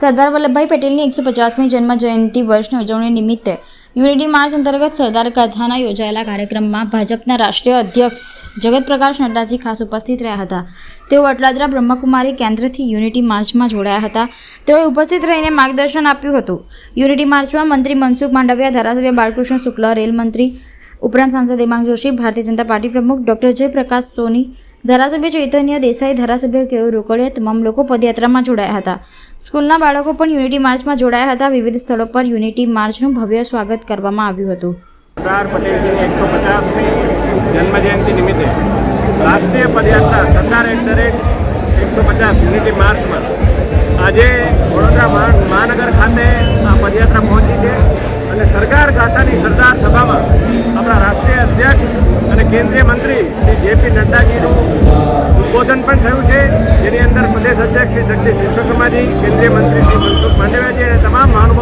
સરદાર વલ્લભભાઈ પટેલની એકસો પચાસમી જન્મ જયંતિ વર્ષની ઉજવણી નિમિત્તે યુનિટી માર્ચ અંતર્ગત સરદાર કથાના યોજાયેલા કાર્યક્રમમાં ભાજપના રાષ્ટ્રીય અધ્યક્ષ જગત પ્રકાશ નડ્ડાજી ખાસ ઉપસ્થિત રહ્યા હતા. તેઓ અટલાદરા બ્રહ્મકુમારી કેન્દ્રથી યુનિટી માર્ચમાં જોડાયા હતા. તેઓએ ઉપસ્થિત રહીને માર્ગદર્શન આપ્યું હતું. યુનિટી માર્ચમાં મંત્રી મનસુખ માંડવિયા, ધારાસભ્ય બાળકૃષ્ણ શુક્લ રેલ મંત્રી ઉપરાંત સાંસદ હેમાંગ જોશી, ભારતીય જનતા પાર્ટી પ્રમુખ ડોક્ટર જયપ્રકાશ સોની ધારાસભ્ય ચૈતન્ય દેસાઈ ધારાસભ્ય કેવું રોકડિયા તમામ લોકો પદયાત્રામાં જોડાયા હતા. સ્કૂલના બાળકો પણ યુનિટી માર્ચમાં જોડાયા હતા. વિવિધ સ્થળો પર યુનિટી માર્ચનું ભવ્ય સ્વાગત કરવામાં આવ્યું હતું. સરદાર પટેલજીની એકસો પચાસમી જન્મજયંતિ નિમિત્તે રાષ્ટ્રીય પદયાત્રા સરદાર રેટ એકસો પચાસ યુનિટી માર્ચમાં કેન્દ્રીય મંત્રી શ્રી જેપી નડ્ડાજીનું ઉદ્બોધન પણ થયું છે. જેની અંદર પ્રદેશ અધ્યક્ષ શ્રી જગદીશ વિશ્વકર્માજી, કેન્દ્રીય મંત્રી શ્રી મનસુખ માંડવિયાજી અને તમામ મહાનુભાવો